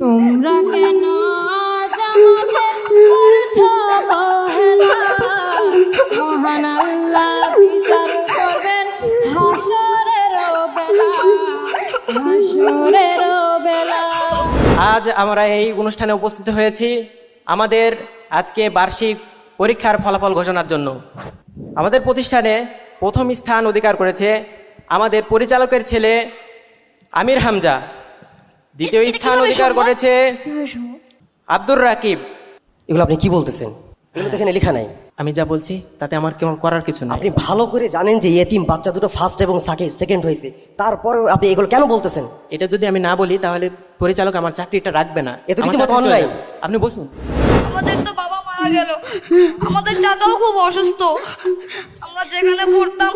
তোমরা কেন? মহান আল্লাহ আজ আমরা এই অনুষ্ঠানে উপস্থিত হয়েছি আমাদের আজকে বার্ষিক পরীক্ষার ফলাফল ঘোষণার জন্য। আমাদের প্রতিষ্ঠানে প্রথম স্থান অধিকার করেছে আমাদের পরিচালকের ছেলে আমির হামজা। দ্বিতীয় স্থান অধিকার করেছে আব্দুর রাকিব। এগুলো আপনি কি বলতেছেন? এগুলো তো এখানে লেখা নাই। আমি যা বলছি তাতে আমার কেমন করার কিছু না আপনি ভালো করে জানেন যে এতিম বাচ্চা দুটো ফার্স্ট এবং সেকেন্ড হয়েছে। তারপর আপনি এগুলো কেন বলতেছেন? এটা যদি আমি না বলি তাহলে পরিচালক আমার চাকরিটা রাখবে না। এত রীতিমতো। যাবে। আপনি বসুন। আমাদের তো বাবা মারা গেল। আমাদের চাচাও খুব অসুস্থ। আমরা যেখানে পড়তাম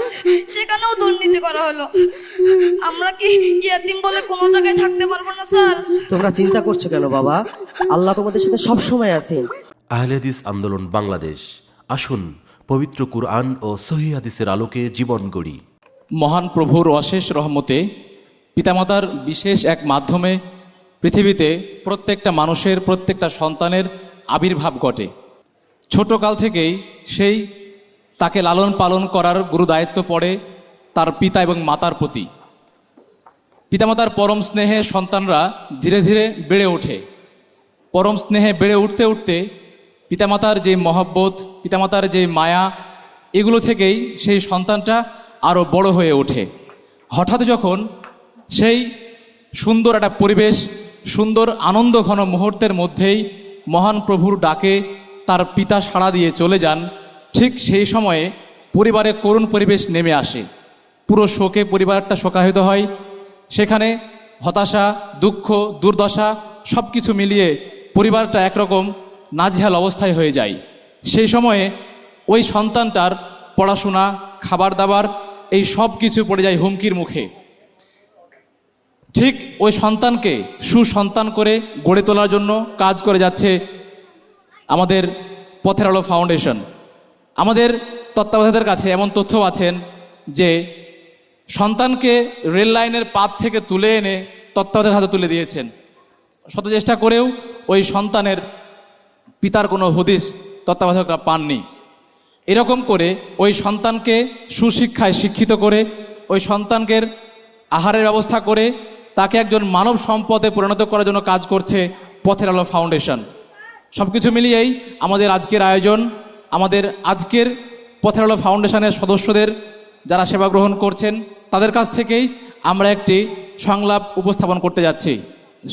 সেখানেও দুর্নীতি করা হলো। আমরা কি ইয়াতিম বলে কোনো জায়গায় থাকতে পারব না স্যার? তোমরা চিন্তা করছ কেন বাবা? আল্লাহ তোমাদের সাথে সব সময় আছেন। আহলেদিস আন্দোলন বাংলাদেশ। আসুন পবিত্র কুরআন ও সহি হাদিসের আলোকে জীবন গড়ি। মহান প্রভুর অশেষ রহমতে পিতামাতার বিশেষ এক মাধ্যমে পৃথিবীতে প্রত্যেকটা মানুষের প্রত্যেকটা সন্তানের আবির্ভাব ঘটে। ছোটকাল থেকেই সেই তাকে লালন পালন করার গুরু দায়িত্ব পড়ে তার পিতা এবং মাতার প্রতি। পিতামাতার পরম স্নেহে সন্তানরা ধীরে ধীরে বেড়ে ওঠে। পরম স্নেহে বেড়ে উঠতে উঠতে পিতামাতার যে মহব্বত, পিতামাতার যে মায়া, এগুলো থেকেই সেই সন্তানটা আরও বড় হয়ে ওঠে। হঠাৎ যখন সেই সুন্দর একটা পরিবেশ, সুন্দর আনন্দ ঘন মুহূর্তের মধ্যেই মহান প্রভুর ডাকে তার পিতা সাড়া দিয়ে চলে যান, ঠিক সেই সময়ে পরিবারে করুণ পরিবেশ নেমে আসে। পুরো শোকে পরিবারটা শোকাহিত হয়। সেখানে হতাশা, দুঃখ, দুর্দশা সব কিছু মিলিয়ে পরিবারটা একরকম নাজেহাল অবস্থায় হয়ে যায়। সেই সময়ে ওই সন্তানটার পড়াশোনা খাবার দাবার এই সব কিছু পড়ে যায় হুমকির মুখে। ঠিক ওই সন্তানকে সুসন্তান করে গড়ে তোলার জন্য কাজ করে যাচ্ছে আমাদের পথের আলো ফাউন্ডেশন আমাদের তত্ত্বাবধায়কদের কাছে এমন তথ্য আছেন যে, সন্তানকে রেল লাইনের পাত থেকে তুলে এনে তত্ত্বাবধায়ক হাতে তুলে দিয়েছেন। শত চেষ্টা করেও ওই সন্তানের পিতার কোনো হদিস তত্ত্বাবধায়করা পাননি। এরকম করে ওই সন্তানকে সুশিক্ষায় শিক্ষিত করে, ওই সন্তানকে আহারের ব্যবস্থা করে তাকে একজন মানব সম্পদে পরিণত করার জন্য কাজ করছে পথের আলো ফাউন্ডেশন সব কিছু মিলিয়েই আমাদের আজকের আয়োজন, আমাদের আজকের পথের ফাউন্ডেশনের সদস্যদের যারা সেবা গ্রহণ করছেন, তাদের কাছ থেকেই আমরা একটি সংলাপ উপস্থাপন করতে যাচ্ছি।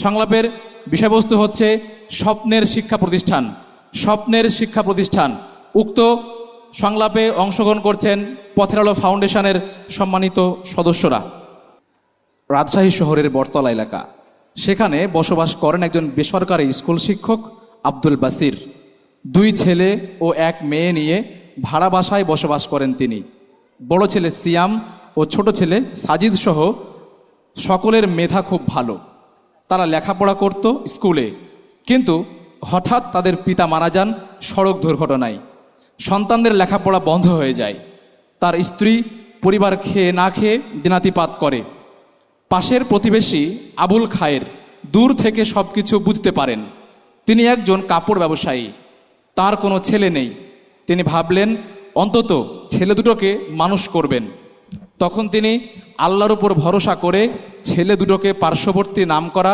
সংলাপের বিষয়বস্তু হচ্ছে স্বপ্নের শিক্ষা প্রতিষ্ঠান। স্বপ্নের শিক্ষা প্রতিষ্ঠান। উক্ত সংলাপে অংশগ্রহণ করছেন পথের আলো ফাউন্ডেশনের সম্মানিত সদস্যরা। রাজশাহী শহরের বটতলা এলাকা। সেখানে বসবাস করেন একজন বেসরকারি স্কুল শিক্ষক আব্দুল বাসির। দুই ছেলে ও এক মেয়ে নিয়ে ভাড়া বাসায় বসবাস করেন তিনি। বড় ছেলে সিয়াম ও ছোট ছেলে সাজিদ সহ সকলের মেধা খুব ভালো। তারা লেখাপড়া করত স্কুলে। কিন্তু হঠাৎ তাদের পিতা মারা যান সড়ক দুর্ঘটনায়। সন্তানদের লেখাপড়া বন্ধ হয়ে যায়। তার স্ত্রী পরিবার খেয়ে না খেয়ে দিনাতিপাত করে। পাশের প্রতিবেশী আবুল খায়ের দূর থেকে সব কিছু বুঝতে পারেন। তিনি একজন কাপড় ব্যবসায়ী, তার কোনো ছেলে নেই। তিনি ভাবলেন, অন্তত ছেলে দুটোকে মানুষ করবেন। তখন তিনি আল্লাহর উপর ভরসা করে ছেলে দুটোকে পার্শ্ববর্তী নাম করা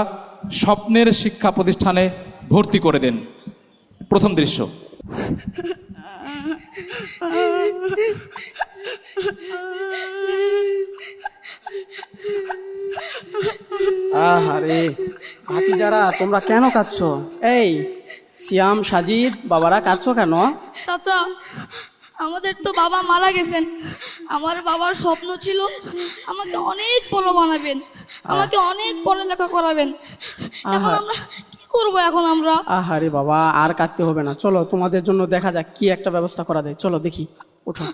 স্বপ্নের শিক্ষা প্রতিষ্ঠানে ভর্তি করে দেন। প্রথম দৃশ্য। আহারে ভাতিজারা তোমরা কেন কাঁদছ? এই সিয়াম সাজিদ বাবারা কাঁদছ কেন? চাচা আমাদের তো বাবা মারা গেছেন। আমার বাবার স্বপ্ন ছিল আমাকে অনেক বড় বানাবেন আমাকে অনেক পড়ালেখা করাবেন। এখন আমরা করব এখন আমরা? আহারে বাবা আর কাঁদতে হবে না। চলো তোমাদের জন্য দেখা যাক কি একটা ব্যবস্থা করা যায়। চলো দেখি। ওঠো।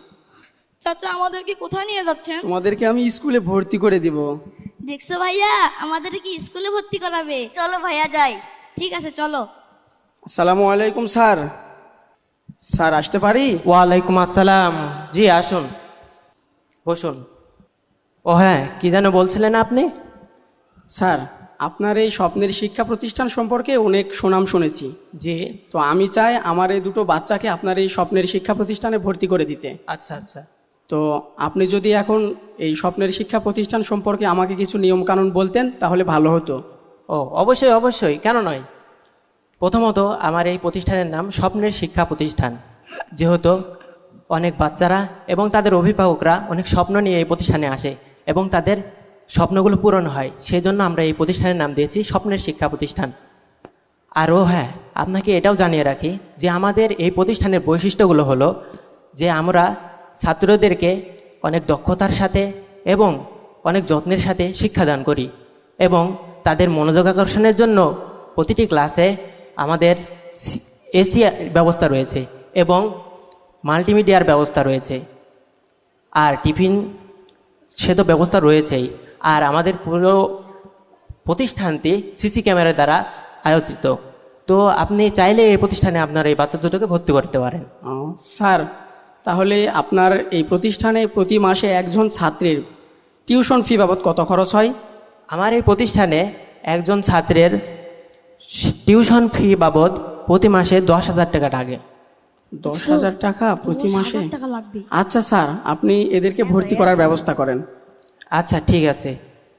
চাচা আমাদেরকে কোথায় নিয়ে যাচ্ছেন? তোমাদেরকে আমি স্কুলে ভর্তি করে দিব। দেখছ ভাইয়া? আমাদের কি স্কুলে ভর্তি করাবে। চলো ভাইয়া যাই। ঠিক আছে চলো। আসসালামু আলাইকুম স্যার। স্যার আসতে পারি? ওয়ালাইকুম আসসালাম। জি আসুন। বসুন। ও হ্যাঁ কি যেন বলছিলেন আপনি? স্যার আপনার এই স্বপ্নের শিক্ষা প্রতিষ্ঠান সম্পর্কে অনেক সুনাম শুনেছি। যে তো আমি চাই আমার এই দুটো বাচ্চাকে আপনার এই স্বপ্নের শিক্ষা প্রতিষ্ঠানে ভর্তি করে দিতে। আচ্ছা আচ্ছা। তো আপনি যদি এখন এই স্বপ্নের শিক্ষা প্রতিষ্ঠান সম্পর্কে আমাকে কিছু নিয়মকানুন বলতেন তাহলে ভালো হতো। ও অবশ্যই অবশ্যই। কেন নয়? প্রথমত আমার এই প্রতিষ্ঠানের নাম স্বপ্নের শিক্ষা প্রতিষ্ঠান। যেহেতু অনেক বাচ্চারা এবং তাদের অভিভাবকরা অনেক স্বপ্ন নিয়ে এই প্রতিষ্ঠানে আসে এবং তাদের স্বপ্নগুলো পূরণ হয়। সেই জন্য আমরা এই প্রতিষ্ঠানের নাম দিয়েছি স্বপ্নের শিক্ষা প্রতিষ্ঠান। আর ও হ্যাঁ আপনাকে এটাও জানিয়ে রাখি যে আমাদের এই প্রতিষ্ঠানের বৈশিষ্ট্যগুলো হলো যে আমরা ছাত্রদেরকে অনেক দক্ষতার সাথে এবং অনেক যত্নের সাথে শিক্ষাদান করি এবং তাদের মনোযোগ আকর্ষণের জন্য প্রতিটি ক্লাসে আমাদের এসি ব্যবস্থা রয়েছে এবং মাল্টিমিডিয়ার ব্যবস্থা রয়েছে। আর টিফিন সে তো ব্যবস্থা রয়েছেই। আর আমাদের পুরো প্রতিষ্ঠানটি সিসি ক্যামেরা দ্বারা আয়োজিত। তো আপনি চাইলে এই প্রতিষ্ঠানে আপনার এই বাচ্চা দুটোকে ভর্তি করতে পারেন। ও, স্যার তাহলে আপনার এই প্রতিষ্ঠানে প্রতি মাসে একজন ছাত্রের টিউশন ফি বাবদ কত খরচ হয়? আমার এই প্রতিষ্ঠানে একজন ছাত্রের টিউশন ফি বাবদ প্রতি মাসে দশ হাজার টাকা লাগে। দশ হাজার টাকা প্রতি মাসে? আচ্ছা স্যার আপনি এদেরকে ভর্তি করার ব্যবস্থা করেন। আচ্ছা ঠিক আছে।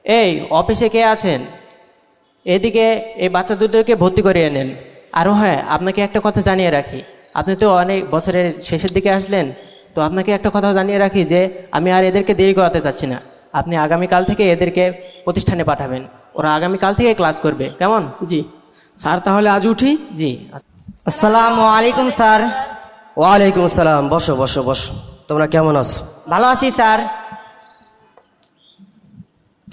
এই অফিসে কে আছেন? এদিকে এই বাচ্চা দুটোকে ভর্তি করিয়ে নেন আরও হ্যাঁ আপনাকে একটা কথা জানিয়ে রাখি। আপনি তো অনেক বছরের শেষের দিকে আসলেন তো আপনাকে একটা কথা জানিয়ে রাখি যে আমি আর এদেরকে দেরি করাতে চাচ্ছি না। আপনি আগামীকাল থেকে এদেরকে প্রতিষ্ঠানে পাঠাবেন। ওরা আগামীকাল থেকে ক্লাস করবে। কেমন? জি। স্যার তাহলে আজ উঠি? জি। আসসালামু আলাইকুম স্যার। ওয়ালাইকুম আসসালাম। বসো বসো বসো। তোমরা কেমন আছো? ভালো আছি স্যার।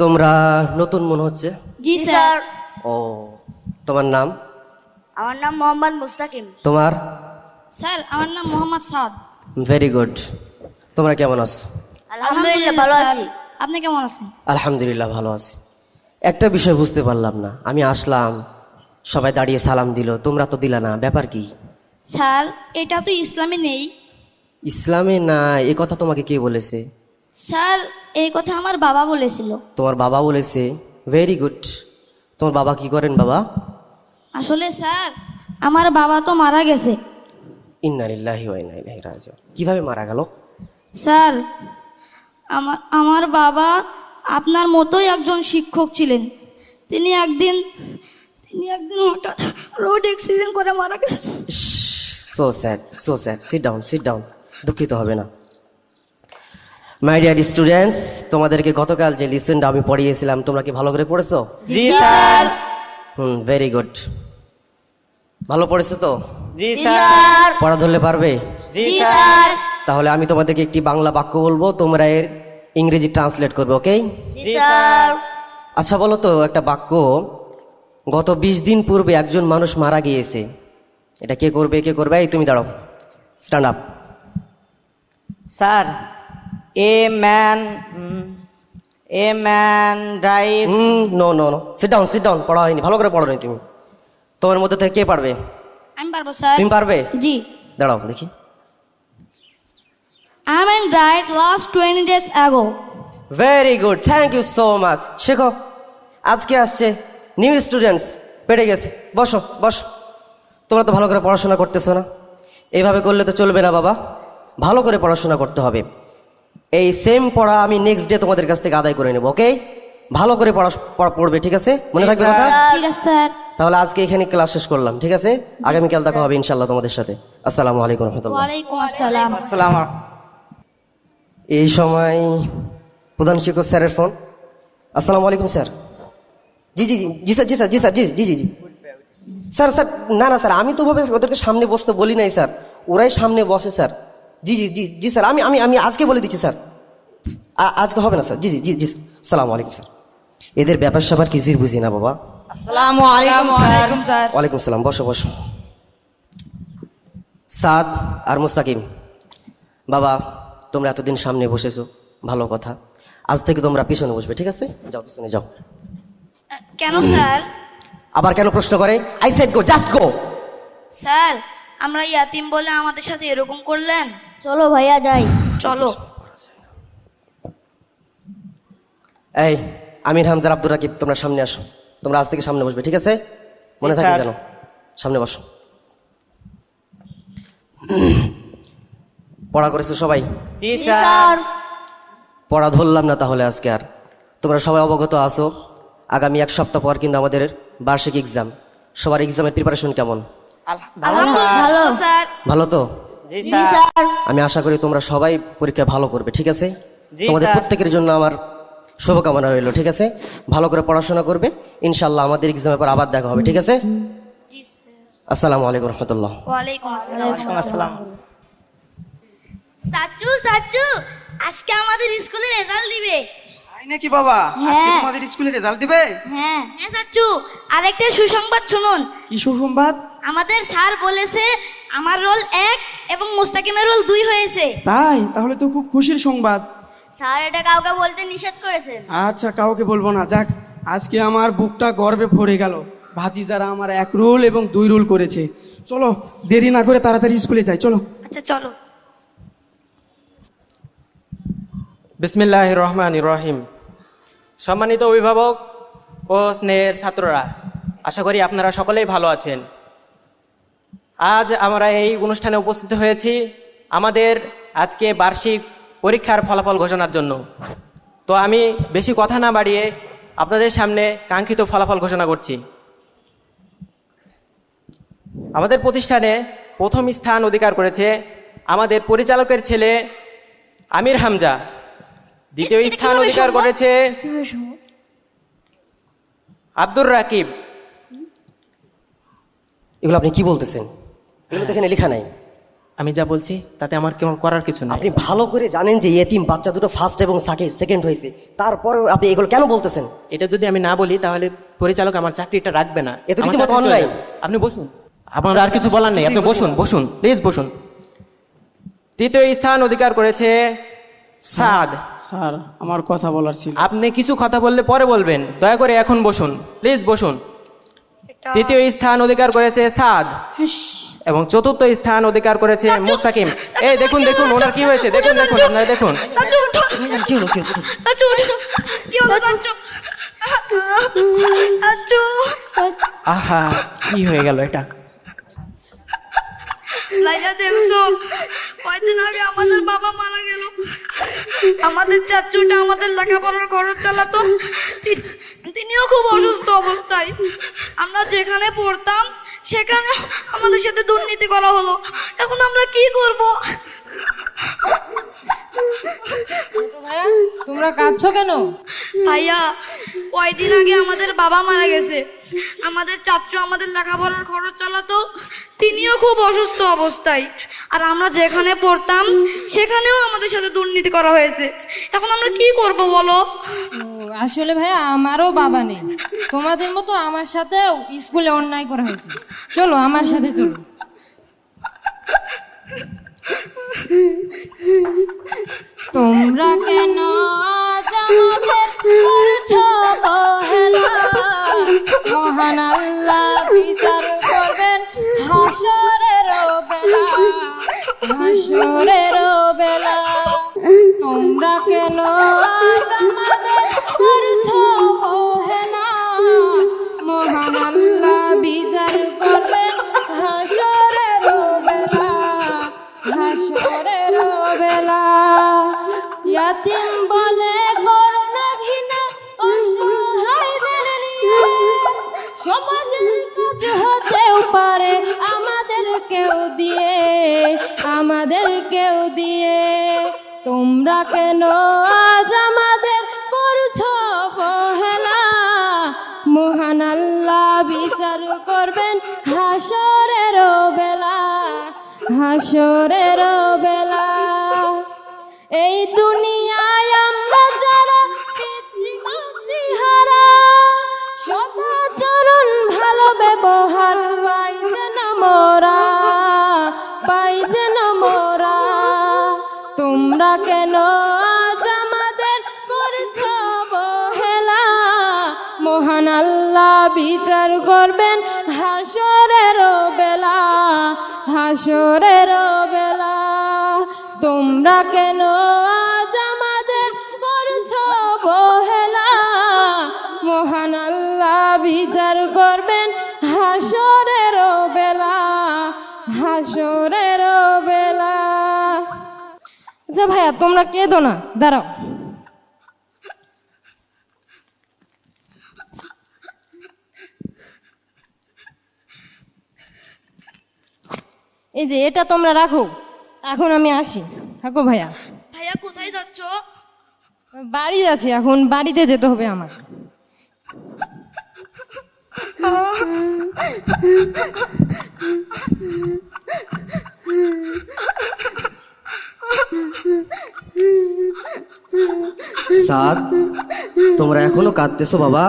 তোমরা নতুন মনে হচ্ছে? জি স্যার। ও তোমার নাম? আমার নাম মোহাম্মদ মুস্তাকিম। তোমার? স্যার আমার নাম মোহাম্মদ সাদ। ভেরি গুড তোমরা কেমন আছো? আলহামদুলিল্লাহ ভালো আছি। আপনি কেমন আছেন? আলহামদুলিল্লাহ ভালো আছি। একটা বিষয় বুঝতে পারলাম না। আমি আসলাম সবাই দাঁড়িয়ে সালাম দিল। তোমরা তো দিলা না ব্যাপার কি? স্যার এটা তো ইসলামে নেই। ইসলামে না এ কথা তোমাকে কে বলেছে? স্যার এই কথা আমার বাবা বলেছিল। তোমার বাবা বলেছে ভেরি গুড তোমার বাবা কি করেন বাবা? আসলে স্যার আমার বাবা তো মারা গেছে। ইন্নালিল্লাহি ওয়া ইন্না ইলাইহি রাজিউন। কীভাবে মারা গেল? স্যার আমার আমার বাবা আপনার মতোই একজন শিক্ষক ছিলেন। তিনি একদিন তিনি একদিন হঠাৎ রোড অ্যাক্সিডেন্ট করে মারা গেছে। So sad so sad sit down sit down দুঃখিত হবে না। মাই ডিয়ার স্টুডেন্টস তোমাদেরকে গতকাল যে লিসেনটা আমি পড়িয়েছিলাম তোমরা কি ভালো করে পড়েছো? জি স্যার। হুম ভেরি গুড ভালো পড়েছো তো? জি স্যার। পড়া ধরলে পারবে? জি স্যার। তাহলে আমি তোমাদেরকে একটি বাংলা বাক্য বলব তোমরা এর ইংরেজি ট্রান্সলেট করবে ওকে জি স্যার। আচ্ছা বলো তো একটা বাক্য। গত বিশ দিন পূর্বে একজন মানুষ মারা গিয়েছে। এটা কে করবে কে করবে? এই তুমি দাঁড়াও। Stand up sir a man a man drive no no no sit down sit down পড়া হয়নি। ভালো করে পড়ো নি তুমি। তোমার মধ্যে থেকে কে পারবে? আমি পারব স্যার। তুমি পারবে? জি। দাঁড়াও দেখি। I am died last twenty days ago very good thank you so much শেখো। আজকে আসছে নিউ স্টুডেন্টস পেটে গেছে। বসো বসো। তোমরা তো ভালো করে পড়াশোনা করতেছো না। এইভাবে করলে তো চলবে না বাবা। ভালো করে পড়াশোনা করতে হবে। এই সেম পড়া আমি নেক্সট ডে তোমাদের কাছ থেকে আদায় করে নেব ওকে ভালো করে পড়া পড়া- পড়বে ঠিক আছে? মনে থাকবে কথা? ঠিক আছে স্যার তাহলে আজকে এখানে ক্লাস শেষ করলাম ঠিক আছে? আগামীকাল দেখা হবে ইনশাল্লাহ তোমাদের সাথে। আসসালামু আলাইকুম রহমতুল্লাহ। আসসালাম। আসসালাম। এই সময় প্রধান শিক্ষক স্যারের ফোন আসসালামু আলাইকুম স্যার। জি জি জি জি স্যার জি স্যার জি স্যার জি জি জি জি। স্যার স্যার না না স্যার আমি তো ভাবে ওদেরকে সামনে বসতে বলি নাই স্যার। ওরাই সামনে বসে স্যার। জি জি জি জি স্যার আমি আমি আমি আজকে বলে দিচ্ছি স্যার। আজকে হবে না স্যার। জি জি জি জি সালাম আলাইকুম স্যার। এদের ব্যাপার স্যাপার কিছুই বুঝি না বাবা। আসসালামু আলাইকুম স্যার। ওয়ালাইকুম সালাম বসো বসো। সাদ আর মুস্তাকিম বাবা তোমরা এতদিন সামনে বসেছো ভালো কথা। আজ থেকে তোমরা পিছনে বসবে ঠিক আছে? যাও পিছনে যাও। কেন স্যার? আবার কেন প্রশ্ন করে? I said go just go sir আমরা ইয়াতিম বলে আমাদের সাথে এরকম করলেন? চলো ভাইয়া যাই। চলো। এই আমির হামজার আব্দুর রাকিব তোমরা সামনে আসো। তোমরা আজ থেকে সামনে বসবে ঠিক আছে? মনে থাকে জানো সামনে বসো। পড়া করেছ সবাই? জি স্যার। পড়া ধরলাম না তাহলে আজকে আর। তোমরা সবাই অবগত আছো আগামী এক সপ্তাহ পর কিন্তু আমাদের বার্ষিক এক্সাম সবার এক্সামের প্রিপারেশন কেমন? ভালো স্যার। ভালো স্যার। ভালো তো? আমি আশা করি তোমরা সবাই পরীক্ষায় ভালো করবে ঠিক আছে? তোমাদের প্রত্যেকের জন্য আমার শুভকামনা রইল ঠিক আছে? ভালো করে পড়াশোনা করবে ইনশাল্লাহ আমাদের এক্সামের পর আবার দেখা হবে ঠিক আছে? আসসালামু আলাইকুম রহমতুল্লাহ। আসসালাম। সাচু সাচু আজকে আমাদের স্কুলে রেজাল্ট দিবে। তাই নাকি বাবা? আজকে হ্যাঁ। তোমাদের স্কুলে রেজাল্ট দিবে? হ্যাঁ। হ্যাঁ সাচু আরেকটা সুসংবাদ শুনুন। কি সুসংবাদ? আমাদের স্যার বলেছে আমার রোল এক এবং মুস্তাকিমের রোল দুই হয়েছে। তাই? তাহলে তো খুব খুশির সংবাদ। স্যার এটা কাউকে বলতে নিষেধ করেছেন। আচ্ছা কাউকে বলব না। যাক আজকে আমার বুকটা গর্বে ভরে গেল। ভাতিজারা আমার এক রোল এবং দুই রোল করেছে। চলো দেরি না করে তাড়াতাড়ি স্কুলে যাই। চলো। আচ্ছা চলো। বিসমিল্লাহ রহমান রহিম। সম্মানিত অভিভাবক ও স্নেহের ছাত্ররা আশা করি আপনারা সকলেই ভালো আছেন। আজ আমরা এই অনুষ্ঠানে উপস্থিত হয়েছি আমাদের আজকে বার্ষিক পরীক্ষার ফলাফল ঘোষণার জন্য। তো আমি বেশি কথা না বাড়িয়ে আপনাদের সামনে কাঙ্ক্ষিত ফলাফল ঘোষণা করছি। আমাদের প্রতিষ্ঠানে প্রথম স্থান অধিকার করেছে আমাদের পরিচালকের ছেলে আমির হামজা। দ্বিতীয় স্থান অধিকার করেছে আব্দুর রাকিব। এগুলো আপনি কি বলতেছেন? এগুলো তো এখানে লেখা নাই। আমি যা বলছি তাতে আমার কেমন করার কিছু না আপনি ভালো করে জানেন যে এতিম বাচ্চা দুটো ফার্স্ট এবং সেকেন্ড হয়েছে। তারপর আপনি এগুলো কেন বলতেছেন? এটা যদি আমি না বলি তাহলে পরিচালক আমার চাকরিটা রাখবে না। এ তো আমার রীতিমতো চাকরি চলে অন্যায়। যাবে। আপনি বসুন। আপনার আর কিছু বলার নেই। আপনি বসুন বসুন প্লিজ বসুন তৃতীয় স্থান অধিকার করেছে সাদ। স্যার আমার কথা বলার ছিল। আপনি কিছু কথা বললে পরে বলবেন। দয়া করে এখন বসুন প্লিজ বসুন। তৃতীয় স্থান অধিকার করেছে সাদ। এবং চতুর্থ স্থান অধিকার করেছে মুস্তাকিম। এই দেখুন দেখুন ওনার কি হয়েছে? দেখুন দেখুন আপনারা দেখুন। আহা কি হয়ে গেল এটা? লাইলা দেখছ কয়দিন আগে আমাদের বাবা মারা গেল। আমাদের চাচুটা আমাদের লেখাপড়ার খরচ চালাতো। তিনিও খুব অসুস্থ অবস্থায়। আমরা যেখানে পড়তাম সেখানে আমাদের সাথে দুর্নীতি করা হলো। এখন আমরা কি করব? তোমরা কাঁদছো কেন? ভাইয়া কয়দিন আগে আমাদের বাবা মারা গেছে। আমাদের চাচু আমাদের লেখাপড়ার খরচ চালাতো তিনিও খুব অসুস্থ অবস্থায়। আর আমরা যেখানে পড়তাম সেখানেও আমাদের সাথে দুর্নীতি করা হয়েছে। এখন আমরা কি করব বলো? আসলে ভাইয়া আমারও বাবা নেই। তোমাদের মতো আমার সাথেও স্কুলে অন্যায় করা হয়েছে। চলো আমার সাথে চলো। তোমরা কেন? মহান আল্লাহ বিচার করবেন হাসরের বেলা হাসরের বেলা তোমরা কেন কেন? আজ আমাদের করছ পহেলা মহান আল্লাহ বিচার করবেন হাসরের বেলা। হাসরের বেলা। এই দুনিয়ায় বিচার করবেন হাসরের বেলা হাসরের বেলা। তোমরা কেন আজ আমাদের করছ অবহেলা মহান আল্লাহ বিচার করবেন হাসরের বেলা হাসরের বেলা। আচ্ছা ভাইয়া, তোমরা কেঁদো না, দাঁড়াও। এই যে এটা তোমরা রাখো। এখন আমি আসি। থাকো ভাইয়া। ভাইয়া কোথায় যাচ্ছ? বাড়ি আছে এখন বাড়িতে যেতে হবে আমার। সাদ তোমরা এখনও কাঁদতেছো বাবা?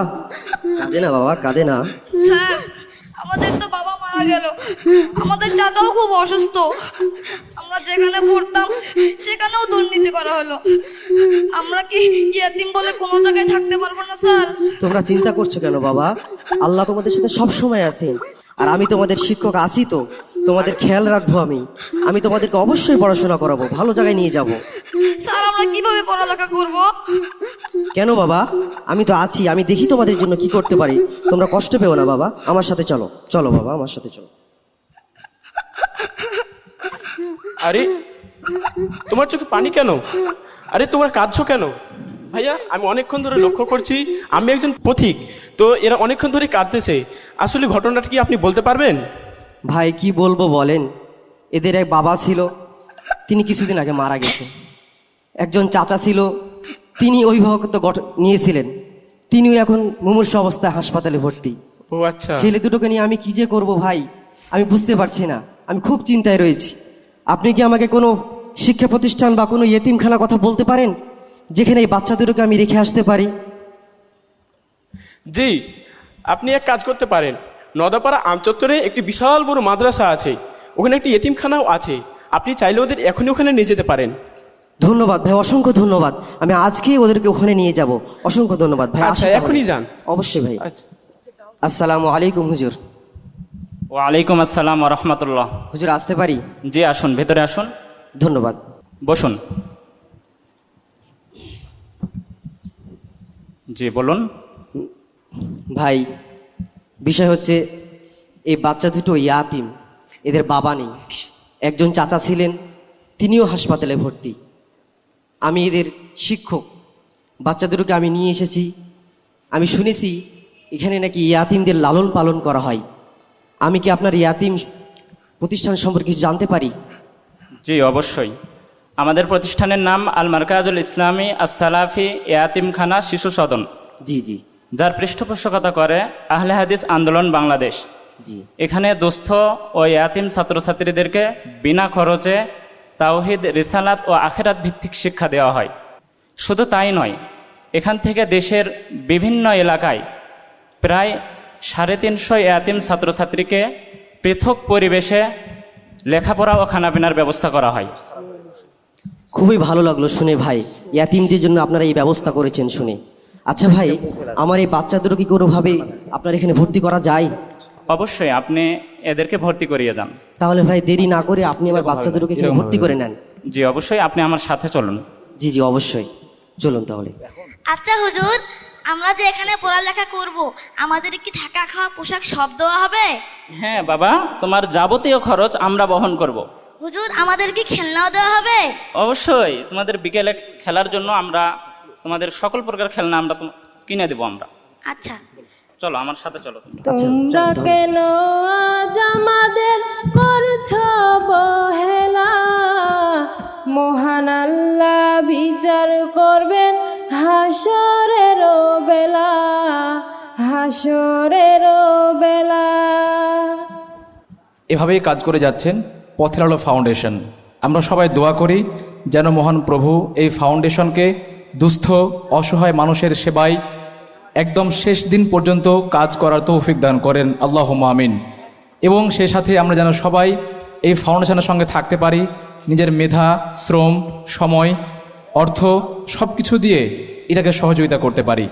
কাঁদে না বাবা কাঁদে না। স্যার আমাদের তো বাবা মারা গেল। আমাদের চাচাও খুব অসুস্থ। আমরা যেখানে পড়তাম সেখানেও দুর্নীতি করা হলো। আমরা কি ইয়াতিম বলে কোনো জায়গায় থাকতে পারব না স্যার? তোমরা চিন্তা করছ কেন বাবা? আল্লাহ তোমাদের সাথে সব সময় আছেন। আর আমি তোমাদের শিক্ষক আছি তো। তোমাদের খেয়াল রাখব আমি। আমি তোমাদেরকে অবশ্যই পড়াশোনা করাবো ভালো জায়গায় নিয়ে যাব। স্যার আমরা কীভাবে পড়ালেখা করব? কেন বাবা? আমি তো আছি আমি দেখি তোমাদের জন্য কি করতে পারি। তোমরা কষ্ট পেও না বাবা। আমার সাথে চলো। চলো বাবা আমার সাথে চলো। আরে তোমার চোখে পানি কেন? আরে তোমার কাঁদছো কেন? ভাইয়া আমি অনেকক্ষণ ধরে লক্ষ্য করছি আমি একজন পথিক তো এরা অনেকক্ষণ ধরে কাঁদতেছে। আসলে ঘটনাটা কি আপনি বলতে পারবেন? ভাই কি বলব বলেন? এদের এক বাবা ছিল তিনি কিছুদিন আগে মারা গেছে। একজন চাচা ছিল তিনি অভিভাবকত্ব নিয়েছিলেন। তিনিও এখন মুমূর্ষ অবস্থায় হাসপাতালে ভর্তি। ও আচ্ছা। ছেলে দুটোকে নিয়ে আমি কি যে করব ভাই? আমি বুঝতে পারছি না। আমি খুব চিন্তায় রয়েছি। আপনি কি আমাকে কোনো শিক্ষা প্রতিষ্ঠান বা কোনো ইয়েতিমখানার কথা বলতে পারেন? যেখানে এই বাচ্চা দুটোকে আমি রেখে আসতে পারি? জি আপনি এক কাজ করতে পারেন। নদাপাড়া আমচত্বরে একটি বিশাল বড় মাদ্রাসা আছে। ওখানে একটি এতিমখানাও আছে। আপনি চাইলে ওদের এখনই ওখানে নিয়ে যেতে পারেন। ধন্যবাদ ভাই অসংখ্য ধন্যবাদ। আমি আজকেই ওদেরকে ওখানে নিয়ে যাব। অসংখ্য ধন্যবাদ ভাই আচ্ছা, এখনই যান। অবশ্যই ভাই। আচ্ছা। আসসালামু আলাইকুম হুজুর। ওয়ালাইকুম আসসালাম রহমতুল্লাহ। হুজুর আসতে পারি? জি আসুন ভেতরে আসুন। ধন্যবাদ। বসুন। জি বলুন। ভাই বিষয় হচ্ছে এই বাচ্চা দুটো ইয়াতিম এদের বাবা নেই। একজন চাচা ছিলেন তিনিও হাসপাতালে ভর্তি। আমি এদের শিক্ষক। বাচ্চা দুটোকে আমি নিয়ে এসেছি। আমি শুনেছি এখানে নাকি ইয়াতিমদের লালন পালন করা হয়। আমি কি আপনার ইয়াতিম প্রতিষ্ঠান সম্পর্কে কিছু জানতে পারি? জি অবশ্যই। আমাদের প্রতিষ্ঠানের নাম আল মার্কাজুল ইসলামী আসসালাফি ইয়াতিমখানা শিশু সদন। জি জি। যার পৃষ্ঠপোষকতা করে আহলে হাদিস আন্দোলন বাংলাদেশ। জি। এখানে দুস্থ ও ইয়াতিম ছাত্রছাত্রীদেরকে বিনা খরচে তাওহিদ রিসালাত ও আখেরাত ভিত্তিক শিক্ষা দেওয়া হয়। শুধু তাই নয় এখান থেকে দেশের বিভিন্ন এলাকায় প্রায় সাড়ে তিনশো ইয়াতিম ছাত্রছাত্রীকে পৃথক পরিবেশে লেখাপড়া ও খানাপিনার ব্যবস্থা করা হয়। খুবই ভালো লাগল শুনে ভাই। ইয়াতিমদের জন্য আপনারা এই ব্যবস্থা করেছেন শুনে। আচ্ছা ভাই আমার এই বাচ্চা দুটো কি কোনোভাবে আপনার এখানে ভর্তি করা যায়? অবশ্যই আপনি এদেরকে ভর্তি করিয়ে যান। তাহলে ভাই দেরি না করে আপনি আমার বাচ্চাদেরকে এখানে ভর্তি করে নেন। জি অবশ্যই আপনি আমার সাথে চলুন। জি জি অবশ্যই। চলুন তাহলে। আচ্ছা হুজুর আমরা যে এখানে পড়ালেখা করব আমাদের কি থাকা খাওয়া পোশাক সব দেওয়া হবে? হ্যাঁ বাবা তোমার যাবতীয় খরচ আমরা বহন করব। হুজুর আমাদের কি খেলনাও দেওয়া হবে? অবশ্যই তোমাদের বিকেলে খেলার জন্য আমরা তোমাদের সকল প্রকার খেলনা আমরা কিনে দেবো আমরা। আচ্ছা। চলো আমার সাথে চলো তোমরা। তোমরা কেন আজ আমাদের করছ বহেলা? মহান আল্লাহ বিচার করবেন বেলা হাসরের বেলা। এভাবেই কাজ করে যাচ্ছেন পথের আলো ফাউন্ডেশন। আমরা সবাই দোয়া করি যেন মহান প্রভু এই ফাউন্ডেশনকে দুস্থ, অসহায় মানুষের সেবায় একদম শেষ দিন পর্যন্ত কাজ করার তৌফিক দান করেন। আল্লাহ আমিন। এবং সে সাথে আমরা যেন সবাই এই ফাউন্ডেশনের সঙ্গে থাকতে পারি। নিজের মেধা, শ্রম, সময়, অর্থ সব কিছু দিয়ে এটাকে সহযোগিতা করতে পারি।